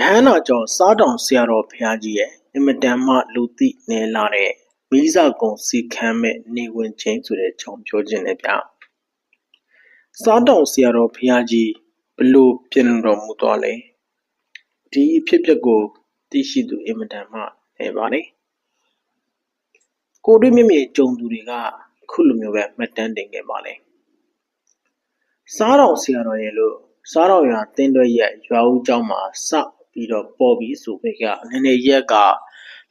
ယဟန္တာကျော်စားတောင်ဆရာတော်ဘုရားကြီးရဲ့အင်မတန်မှလူသိနေလာတဲ့မိဇကုံစီခမ်းမဲ့နေဝင်ချင်းဆိုတဲ့ကြောင့်ပြောခြင်းနဲ့ဗျာစားတောင်ဆရာတော်ဘုရားကြီးဘလို့ပြင်တော်မူသွားလဲဒီအဖြစ်အပျက်ကိုသိရှိသူအင်မတန်မှနေပါလေကိုတွေ့မြင့်မြင့်ကြုံသူတွေကခုလိုမျိုးပဲမှတ်တမ်းတင်ခဲ့ပါလေစားတော်ဆရာတော်ရဲ့လို့စားတော်ရွာတင်းတွဲရဲ့ရွာဦးကျောင်းမှာစ ပြီးတော့ပေါ်ပြီးဆိုပေကနည်းနည်းရက်က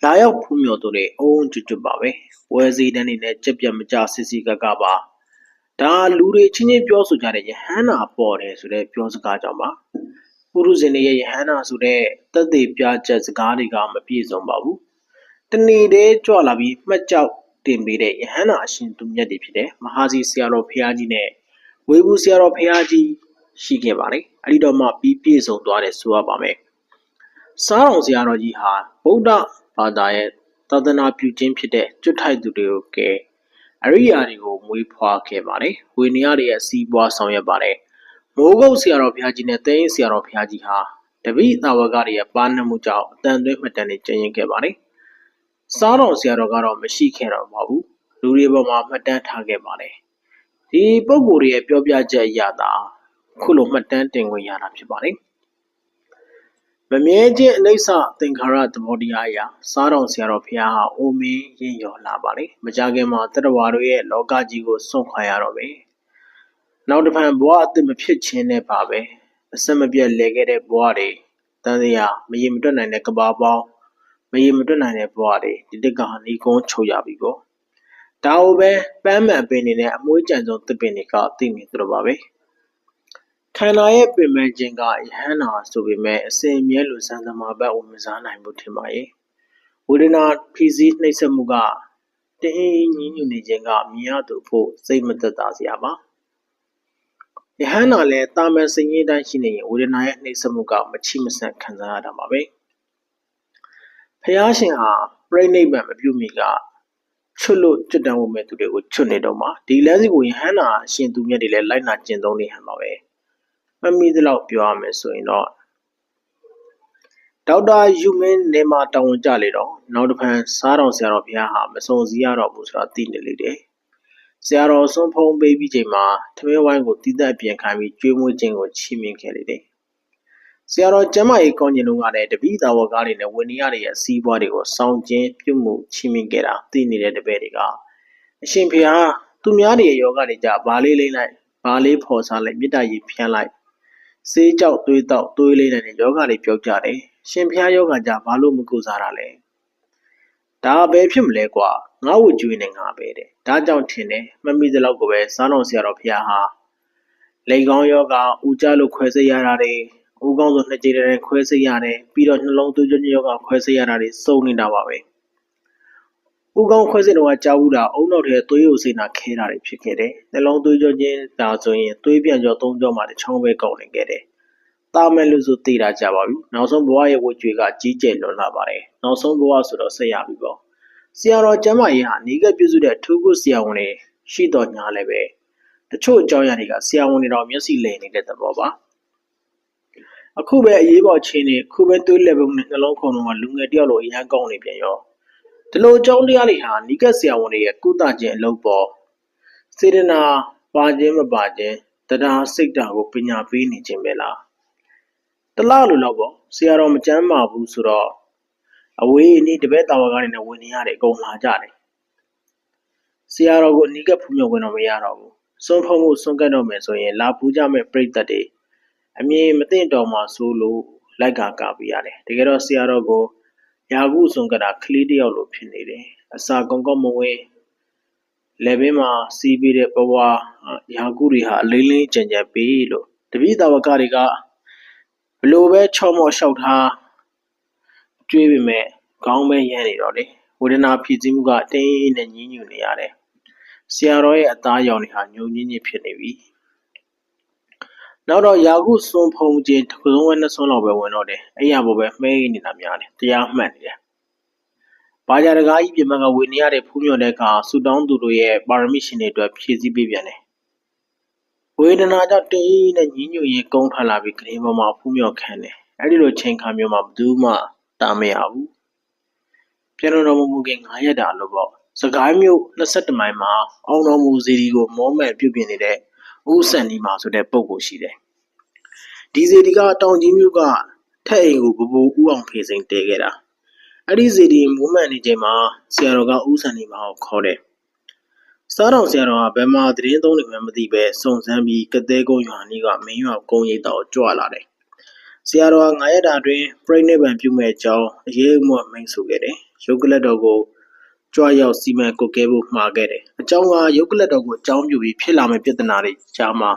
လာရောက်ဖူးမြော်သူတွေအုံးကျွတ်ကျွတ်ပါပဲဝဲစည်းတန်းနေနဲ့ကြက်ပြတ်မကြစစ်စီကကပါဒါလူတွေချင်းချင်းပြောဆိုကြတဲ့ယဟန္တာပေါ်တယ်ဆိုတဲ့ပြောစကားကြောင့်ပါပုရုဇဉ်တွေရဲ့ယဟန္တာဆိုတဲ့တက်သေးပြချက်စကားတွေကမပြည့်စုံပါဘူးတနေ့တည်းကြွလာပြီးမှတ်ကြောက်တင်ပေးတဲ့ယဟန္တာအရှင်သူမြတ်တွေဖြစ်တဲ့မဟာစီဆရာတော်ဘုရားကြီးနဲ့ဝေဘူးဆရာတော်ဘုရားကြီးရှိခဲ့ပါလေအဲ့ဒီတော့မှပြီးပြည့်စုံသွားတယ်ဆိုရပါမယ် စားတော်ဆရာတော်ကြီးဟာဗုဒ္ဓဘာသာရဲ့သာသနာပြုခြင်းဖြစ်တဲ့ကျွတ်ထိုက်သူတွေကိုကဲအရိယာတွေကိုမွေးဖွားခဲ့ပါတယ်ဝေနေရတွေရဲ့စီးပွားဆောင်ရွက်ပါတယ်မိုးကုတ်ဆရာတော်ဘုရားကြီးနဲ့တင်းဆရာတော်ဘုရားကြီးဟာတပိသာဝကတွေရဲ့ပါနှမှုကြောင့်အတန်သွင်းမှတ်တမ်းတွေကျင်းရင်ခဲ့ပါတယ်စားတော်ဆရာတော်ကတော့မရှိခဲ့တော့ပါဘူးလူတွေပေါ်မှာမှတ်တမ်းထားခဲ့ပါတယ်ဒီပုံကိုယ်တွေရဲ့ပြောပြချက်အရသာခုလိုမှတ်တမ်းတင်ခွင့်ရတာဖြစ်ပါတယ် မမြဲခြင်းအနိစ္စသင်္ခါရသဘောတရားအရာစားတော်ဆရာတော်ဘုရားဟာအိုမင်းရင်ရော်လာပါလေမကြခင်မှာတတဝါတို့ရဲ့လောကကြီးကိုစွန့်ခွာရတော့မယ်နောက်တစ်ဖန်ဘဝအသစ်မဖြစ်ခြင်းနဲ့ပါပဲအစမပြတ်လဲခဲ့တဲ့ဘဝတွေတန်တရားမရေမတွက်နိုင်တဲ့ကဘာပေါင်းမရေမတွက်နိုင်တဲ့ဘဝတွေဒီတက်ကနီကုန်းချုပ်ရပြီပေါ့ဒါ ਉਹ ပဲပန်းမှန်ပင်နေတဲ့အမွှေးကြံဆုံးသစ်ပင်တွေကသိနေသလိုပါပဲ ခန္ဓာရဲ့ပင်မဲ့ခြင်းကယဟန္တာဆိုပေမဲ့အစဉ်မြဲလိုစံသမာဘတ်ဝင်မစားနိုင်ဘူးထင်ပါရဲ့ဝေဒနာဖိစီးနှိပ်စက်မှုကတင်းအင်းညီညွတ်နေခြင်းကမြင်ရသူဖို့စိတ်မသက်သာစရာပါယဟန္တာလည်းတာမန်စိတ်ရင်းတိုင်းရှိနေရင်ဝေဒနာရဲ့နှိပ်စက်မှုကမချိမဆန့်ခံစားရတာပါပဲဖះရှင်ဟာပြိဋိဘံမပြုမိကချွတ်လို့ကျွတ်တန်းဖို့မဲ့သူတွေကိုချွတ်နေတော့မှာဒီလမ်းစီကိုယဟန္တာအရှင်သူမြတ်တွေလည်းလိုက်နာကျင့်သုံးနေဟန်ပါပဲ မမိသလောက်ပြောရမယ်ဆိုရင်တော့ဒေါက်တာယူမင်းနေမှာတာဝန်ကြလေတော့နောက်တစ်ဖန်စားတော်ဆရာတော်ဘုရားဟာမစုံစည်းရတော့ဘူးဆိုတာသိနေလေတယ်ဆရာတော်ဆွန်ဖုံးပေးပြီးချိန်မှာထမင်းဝိုင်းကိုတီးသက်ပြန်ခိုင်းပြီးကျွေးမွေးခြင်းကိုချီးမြှင့်ခဲ့လေတယ်ဆရာတော်ကျမ်းမာရေးကောင်းကျင်လုံးကလည်းတပိသာဝကားတွေနဲ့ဝင်နေရတဲ့စီးပွားတွေကိုစောင့်ကျင်းပြုမှုချီးမြှင့်ခဲ့တာသိနေတဲ့တပည့်တွေကအရှင်ဖေဟာသူများတွေရဲ့ယောဂတွေကြဘာလေးလိမ့်လိုက်ဘာလေးဖော်စားလိုက်မေတ္တာကြီးဖြန်းလိုက် ဆေးကြောက်သွေးတောက်သွေးလေးတဲ့ယောဂတွေပြောကြတယ်ရှင်ဖျားယောဂကြဘာလို့မကုစားတာလဲဒါပဲဖြစ်မလဲကွာငါ့ဝကြွေးနေငါပဲတဲ့ဒါကြောင့်ထင်တယ်မမိသလောက်ကိုပဲစားတော်ဆရာတော်ဖျားဟာလေကောင်းယောဂဦးကြလို့ခွဲစိတ်ရတာတွေဦးကောင်းဆိုနှစ်ကြိမ်တည်းခွဲစိတ်ရတယ်ပြီးတော့နှလုံးသွေးကြွယောဂခွဲစိတ်ရတာတွေစုံနေတာပါပဲ ဦးကောင်းခွဲစိတ်တော့ကြားဘူးတာအုံနောက်ထဲသွေးရုပ်စိတ်နာခဲတာတွေဖြစ်ခဲ့တယ်နှလုံးသွေးကြွခြင်းဒါဆိုရင်သွေးပြန်ကြောသုံးကြောမှာတစ်ချောင်းပဲကောက်နေခဲ့တယ်တာမယ်လို့ဆိုသိတာကြပါပြီနောက်ဆုံးဘဝရဲ့ဝကြွေကကြီးကျယ်လွန်လာပါတယ်နောက်ဆုံးဘဝဆိုတော့ဆက်ရပြီပေါ့ဆရာတော်ကျမ်းမာရေးဟာနေကပြုစုတဲ့ထူးခုဆရာဝန်တွေရှိတော်ညာလည်းပဲတချို့အကြောင်းအရာတွေကဆရာဝန်တွေတော့မျက်စိလည်နေတဲ့သဘောပါအခုပဲအရေးပေါ်ချင်းနေခုပဲသွေးလက်ပုံနဲ့နှလုံးခုန်တော့လူငယ်တယောက်လိုအရန်ကောင်းနေပြန်ရော ဒီလိုအကြောင်းတရားတွေဟာနိကဆရာဝန်တွေရဲ့ကုသခြင်းအလုပ်ပေါ်စေတနာပါခြင်းမပါခြင်းတရားစိတ်ဓာတ်ကိုပညာပေးနေခြင်းပဲလားတလားလိုတော့ပေါ့ဆရာတော်မကြမ်းပါဘူးဆိုတော့အဝေးအနီးတပည့်တာဝကနေနဲ့ဝင်နေရတယ်အကုန်လာကြတယ်ဆရာတော်ကိုအနီးကဖူးမြော်ဝင်တော့မရတော့ဘူးစွန့်ဖုံးမှုစွန့်ကတ်တော့မယ်ဆိုရင်လာပူးကြမဲ့ပြိတ္တတွေအမြင်မသိတော့မှဆိုလို့လိုက်ကာကပြရတယ်တကယ်တော့ဆရာတော်ကို ယာကုစွန့်ကတာကလေးတယောက်လိုဖြစ်နေတယ်အစာကောင်းကောင်းမဝင်လက်ဘင်းမှာစီးပြီးတဲ့ဘဝယာကုတွေဟာအလေးလေးကြံကြံပေးလို့တပည့်တော်ကတွေကဘလို့ပဲချော့မော့လျှောက်ထားကျွေးပေမဲ့ခေါင်းပဲရမ်းနေတော့လေဝေဒနာဖြစ်စည်းမှုကတင်းအင်းနဲ့ညှင်းညူနေရတယ်ဆရာတော်ရဲ့အသားရောင်တွေဟာညုံညင်းညင်းဖြစ်နေပြီ နောက်တော့ယာကုစွန်ဖုံခြင်းတစ်ခုလုံးဝဲနှစ်ဆွန်းလောက်ပဲဝင်တော့တယ်အဲ့ရဘောပဲမှဲနေတာများတယ်တရားမှတ်နေတယ်ဘာကြတကားကြီးပြင်မကဝေနေရတဲ့ဖူးမြော်တဲ့အခါဆူတောင်းသူတို့ရဲ့ပါရမီရှင်တွေအတွက်ဖြည့်ဆည်းပေးပြန်တယ်ဝေဒနာကြောင့်တင်းနဲ့ညင်းညူရင်ကုန်းထွက်လာပြီးကလေးပေါ်မှာဖူးမြော်ခံတယ်အဲ့ဒီလိုချိန်ခါမျိုးမှာဘယ်သူမှတာမရဘူးပြန်တော်တော်မမူခင်9ရက်တာလို့ပေါ့စကိုင်းမြို့22မိုင်မှာအောင်တော်မူစီဒီကိုမောမဲ့ပြုတ်ပြနေတဲ့ ဦးစံဒီမာဆိုတဲ့ပုံကိုရှိတယ်ဒီစီဒီကတောင်ကြီးမြို့ကထက်အိမ်ကိုဘဘိုးဦးအောင်ဖေစိန်တဲခဲ့တာအဲ့ဒီစီဒီမိုးမှန်နေချိန်မှာဆရာတော်ကဦးစံဒီမာကိုခေါ်တယ်စားတော်ဆရာတော်ကဘယ်မှာသတင်းသုံးနေမှမသိပဲစုံစမ်းပြီးကတဲ့ကုန်းရွာနီးကမင်းရွာကုန်းရိပ်တော်ကြွလာတယ်ဆရာတော်က9ရက်တာအတွင်းပြိဋိဘံပြုမဲ့အကြောင်းအရေးအမွတ်မိန့်ဆိုခဲ့တယ်ရုပ်ကလတ်တော်ကို ကြွရောက်စီမံကုတ်ကဲဖို့မှာခဲ့တယ်အကြောင်းကရုပ်ကလတ်တော်ကိုအကြောင်းပြုပြီးဖြစ်လာမယ့်ပြဿနာတွေကြားမှာ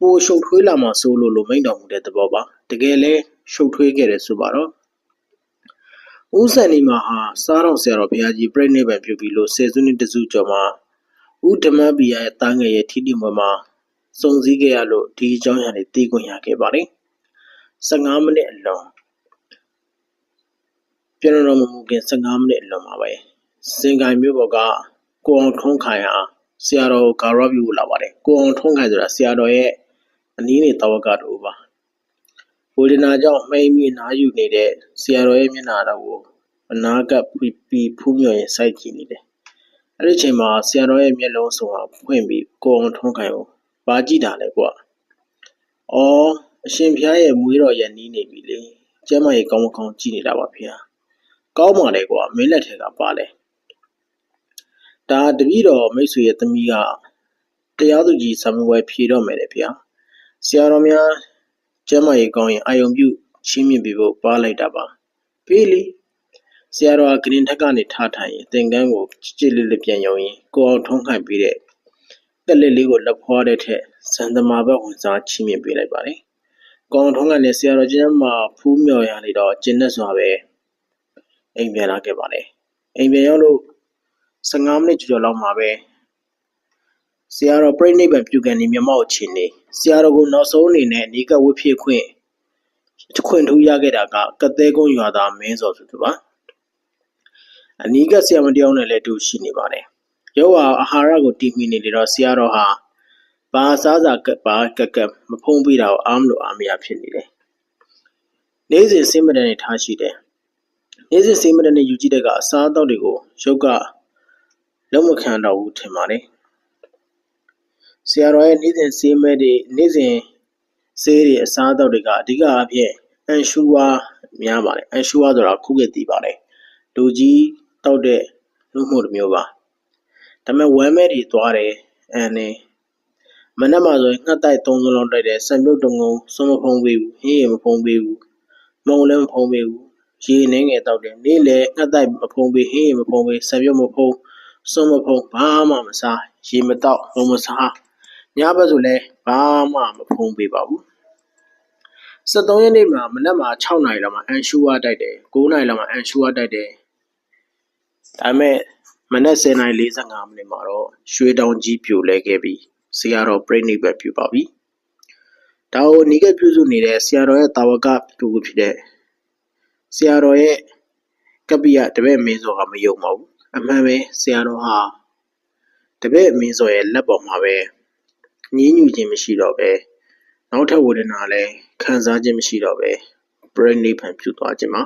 ပိုရှုပ်ထွေးလာမှဆိုလို့လို့မိန့်တော်မူတဲ့သဘောပါတကယ်လဲရှုပ်ထွေးခဲ့တယ်ဆိုပါတော့ဦးစံဒီမှာဟာစားတော်ဆရာတော်ဘုရားကြီးပြိဋိဘံပြုပြီးလို့ဆယ်စုနှစ်တစုကျော်မှာဦးဓမ္မပီယာရဲ့တားငယ်ရဲ့ထီတီမွေမှာစုံစည်းခဲ့ရလို့ဒီအကြောင်းအရာတွေသိခွင့်ရခဲ့ပါတယ်15မိနစ်အလွန်ပြန်တော်မမူခင်15မိနစ်အလွန်ပါပဲ စင်ကိုင်မြို့ပေါ်ကကိုအောင်ထုံးခိုင်ဟာဆရာတော်ကာရော့ပြုလာပါတယ်ကိုအောင်ထုံးခိုင်ဆိုတာဆရာတော်ရဲ့အနည်းနေတော်ကတူပါဝေဒနာကြောင့်မှိန်ပြီးနားယူနေတဲ့ဆရာတော်ရဲ့မျက်နှာတော်ကိုအနာကပ်ပြီးပြီးဖူးမြော်ရင်စိုက်ကြည့်နေတယ်အဲ့ဒီချိန်မှာဆရာတော်ရဲ့မျက်လုံးစုံအောင်ဖွင့်ပြီးကိုအောင်ထုံးခိုင်ကိုပါကြည့်တာလေကွာ။အော်အရှင်ဖျားရဲ့မွေးတော်ရဲ့နီးနေပြီလေ။ကျမ်းမကြီးကောင်းမကောင်းကြည့်နေတာပါဗျာ။ကောင်းပါလေကွာမင်းလက်ထဲကပါလေ။ ဒါတပည့်တော်မိတ်ဆွေရဲ့သမီးကတရားသူကြီးဆံမွယ်ဖြေတော့မယ်လေဗျာ။ဆရာတော်များကျမ်းမကြီးကောင်းရင်အာယုံပြုရှင်းမြင်ပြဖို့ပါလိုက်တာပါ။ပြေးလေ။ဆရာတော်ကဂရင်ထက်ကနေထားထိုင်ရင်သင်္ကန်းကိုကြည်ကြည်လေးလေးပြန်ယုံရင်ကိုအောင်ထုံးခိုင်ပြီးတဲ့တက်လက်လေးကိုလက်ဖွားတဲ့ထက်ဇန်သမာဘက်ဝင်စားချီးမြှင့်ပေးလိုက်ပါတယ်။ကောင်ထုံးကလည်းဆရာတော်ကျင်းမှာဖူးမြော်ရနေတော့ကျင်းနဲ့စွာပဲအိမ်ပြန်လာခဲ့ပါတယ်။အိမ်ပြန်ရောက်လို့ 15မိနစ်ကျော်လောက်မှာပဲဆရာတော်ပြိဋိဘံပြုကန်နေမြမောက်အချင်းနေဆရာတော်ကိုနောက်ဆုံးအနေနဲ့အနီးကဝတ်ဖြစ်ခွင့်ခွင့်ထူးရခဲ့တာကကတဲ့ကုန်းရွာသားမင်းစောဆိုသူပါအနီးကဆရာမတယောက်နဲ့လည်းတူရှိနေပါတယ်ရုပ်ဟာအာဟာရကိုတီးမိနေလေတော့ဆရာတော်ဟာဘာစားစာကဘာကကမဖုံးပြီးတာကိုအားမလို့အားမရဖြစ်နေတယ်။နေ့စဉ်စင်းမတန်နဲ့ထားရှိတယ်။နေ့စဉ်စင်းမတန်နဲ့ယူကြည့်တဲ့ကအစားအသောက်တွေကိုရုပ်က လုံးမခံတော့ဘူးထင်ပါတယ်။ဆရာတော်ရဲ့နေ့စဉ်စင်းမဲတွေနေ့စဉ်ဆေးတွေအစားအသောက်တွေကအဓိကအဖြစ်အန်ရှူဝါများပါတယ်။အန်ရှူဝါဆိုတာခုခေတ်သိပါတယ်။လူကြီးတောက်တဲ့လူမှုတစ်မျိုးပါ။ဒါပေမဲ့ဝမ်းမဲတွေသွားတယ်အန်နေမနက်မှဆိုရင်ငှက်တိုက်သုံးစုံလုံးတိုက်တယ်ဆံပြုတ်တုံငုံစွမဖုံးပေးဘူးဟင်းရမဖုံးပေးဘူးမုံလည်းမဖုံးပေးဘူးရေနှင်းငယ်တောက်တယ်နေ့လေငှက်တိုက်မဖုံးပေးဟင်းရမဖုံးပေးဆံပြုတ်မဖုံး စွမဖုံးဘာမှမစားရေမတောက်ဘုံမစားညဘက်ဆိုလည်းဘာမှမဖုံးပေးပါဘူး73ရက်နေ့မှာမနက်မှာ6နာရီလောက်မှာအန်ရှူဝါတိုက်တယ်9နာရီလောက်မှာအန်ရှူဝါတိုက်တယ်ဒါပေမဲ့မနက်10:45မိနစ်မှာတော့ရွှေတောင်ကြီးပြိုလဲခဲ့ပြီးဆရာတော်ပြိဋိဘတ်ပြုပါပြီ။ဒါကိုနီးကပ်ပြုစုနေတဲ့ဆရာတော်ရဲ့တာဝကတူဖြစ်တဲ့ဆရာတော်ရဲ့ကပိယတပည့်မင်းစောကမယုံပါဘူး။ အမှန်ပဲဆရာတော်ဟာတပည့်မင်းစောရဲ့လက်ပေါ်မှာပဲညင်းညူခြင်းမရှိတော့ပဲနောက်ထပ်ဝေဒနာလည်းခံစားခြင်းမရှိတော့ပဲပြိဋိဘတ်ပြုသွားခြင်းမှာ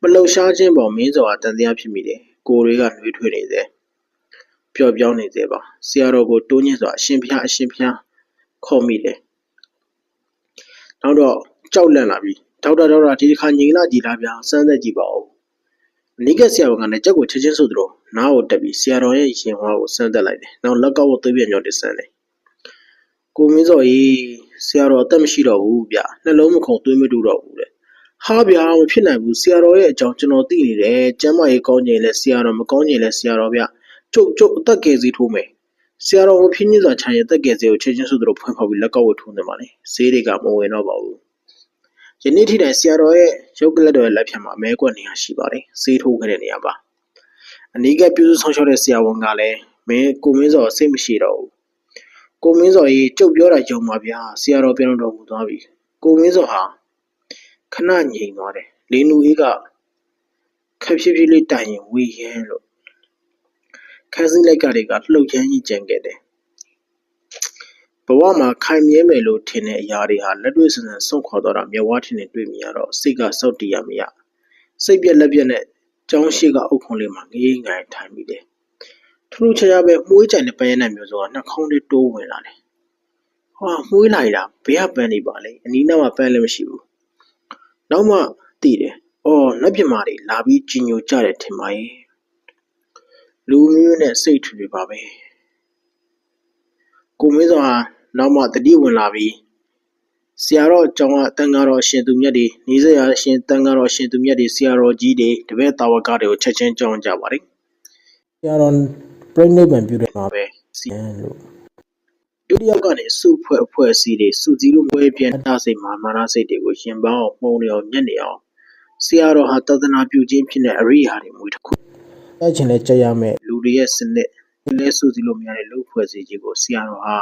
မလှုပ်ရှားခြင်းပေါ်မင်းစောဟာတန်တရားဖြစ်မိတယ်ကိုယ်တွေကနှွေးထွေးနေတယ်ပျော့ပြောင်းနေသေးပါဆရာတော်ကိုတိုးညစ်စွာအရှင်ဖျားအရှင်ဖျားခေါ်မိတယ်နောက်တော့ကြောက်လန့်လာပြီဒေါက်တာဒေါက်တာဒီတစ်ခါညီလာကြည်လားဗျာစမ်းသက်ကြည့်ပါဦး အနိကဆရာဝန်ကလည်းကြက်ကိုချက်ချင်းဆိုသလိုနားကိုတက်ပြီးဆရာတော်ရဲ့ရင်ဝါကိုစမ်းသက်လိုက်တယ်နောက်လက်ကောက်ကိုသွေးပြညော့တဆန်းတယ်ကိုမင်းစော်ကြီးဆရာတော်အသက်မရှိတော့ဘူးဗျနှလုံးမခုန်သွေးမတူတော့ဘူးတဲ့ဟာဗျာမဖြစ်နိုင်ဘူးဆရာတော်ရဲ့အကြောင်းကျွန်တော်သိနေတယ်ကျမ်းမာရေးကောင်းခြင်းလဲဆရာတော်မကောင်းခြင်းလဲဆရာတော်ဗျကျုပ်ကျုပ်အသက်ကယ်စီထိုးမယ်ဆရာတော်ကိုဖြင်းညစ်စွာခြံရဲ့တက်ကယ်စီကိုချက်ချင်းဆိုသလိုဖွင့်ဖောက်ပြီးလက်ကောက်ဝတ်ထိုးနေပါလေဈေးတွေကမဝင်တော့ပါဘူး ယနေ့ထိတိုင်ဆရာတော်ရဲ့ရုပ်ကလတ်တော်ရဲ့လက်ဖြတ်မှာအမဲကွက်နေရရှိပါတယ်ဈေးထိုးခဲ့တဲ့နေရာပါအနီးကပြုစုဆောင်ရှောက်တဲ့ဆရာဝန်ကလည်းမင်းကိုမင်းစောစိတ်မရှိတော့ဘူးကိုမင်းစောကြီးကြုတ်ပြောတာယုံပါဗျာဆရာတော်ပြန်တော်မူသွားပြီကိုမင်းစောဟာခဏငြိမ်သွားတယ်လင်းနူအေးကခက်ဖြည်းဖြည်းလေးတိုင်ရင်ဝေးရဲလို့ခန်းစည်းလိုက်ကတွေကလှုပ်ချမ်းကြီးကြံခဲ့တယ် ဘဝမှာ ခိုင်မြဲမယ်လို့ထင်တဲ့အရာတွေဟာ လက်တွေ့ဆန်းဆန်းဆုံးခွာတော့တာ မျက်ဝါးထင်နေတွေ့မြင်ရတော့ စိတ်ကစောက်တည်ရမရ စိတ်ပြက်လက်ပြက်နဲ့ကြောင်းရှိကအုတ်ခုံလေးမှာငေးငိုင်ထိုင်ပြီးတယ် ထူးထူးခြားခြားပဲမှုေးကြိုင်တဲ့ ပန်းရတဲ့မျိုးစုံက နှာခေါင်းလေးတိုးဝင်လာတယ် ဟာမှုေးလိုက်တာ ဘယ်ကပန်းနေပါလဲ အနီးနားမှာ ပန်းလည်းမရှိဘူး နောက်မှသိတယ် အော်လက်ပြမာတွေ လာပြီး ကြီးညိုကြတယ်ထင်ပါရဲ့ လူမျိုးနဲ့ စိတ်ထူတွေပါပဲ ကိုမင်းစောဟာနောက်မှတတိဝင်လာပြီးဆရာတော်ကျောင်းကတန်ဃာတော်ရှင်သူမြတ်တွေနေစရာရှင်တန်ဃာတော်ရှင်သူမြတ်တွေဆရာတော်ကြီးတွေတပည့်တာဝကတွေကိုချက်ချင်းကြောင်းကြပါတယ်ဆရာတော်ပြိဋိဘံပြုတယ်မှာပဲစီလို့ဒုတိယကနေစုဖွဲ့အဖွဲ့အစည်းတွေစုစည်းလို့ပွဲပြန်တာစိတ်မာမာနစိတ်တွေကိုရှင်ပေါင်းအောင်မှုံနေအောင်ညက်နေအောင်ဆရာတော်ဟာတသနာပြုခြင်းဖြစ်တဲ့အရိယာတွေမွေးတစ်ခုတိုက်ချင်လဲကြက်ရမယ်လူတွေရဲ့စနစ် လဲစုစည်းလို့မရတဲ့ လူဖွဲ့စည်းကြီးကို ဆရာတော်ဟာ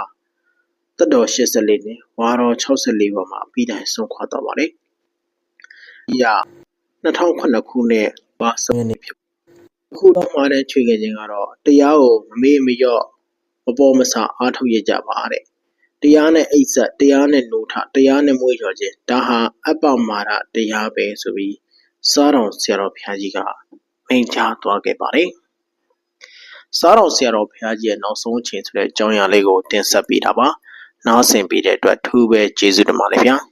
တက်တော်84နှစ် ဝါတော်64ပေါ်မှာပြီးတိုင်ဆုံးခွာသွားပါတယ်။ဒီက2009ခုနှစ်ပါစနေဖြစ်အခုတော့မှာတဲ့ချွေခဲ့ခြင်းကတော့ တရားကို မမေ့မလျော့ မပေါ်မဆ အားထုတ်ရကြပါတဲ့။တရားနဲ့ အိတ်ဆက် တရားနဲ့ နိုးထ တရားနဲ့ မွေးလျော်ခြင်း ဒါဟာ အပ္ပမာဒတရားပဲဆိုပြီး စားတော်ဆရာတော်ဘုရားကြီးက မိန့်ကြားသွားခဲ့ပါတယ်။ စားတော်ဆရာတော်ဘုရားကြီးရဲ့နောက်ဆုံးအချိန်ဆိုတဲ့အကြောင်းအရာလေးကိုတင်ဆက်ပေးတာပါ။နားဆင်ပေးတဲ့အတွက်ထူးပဲကျေးဇူးတင်ပါတယ်ဗျာ။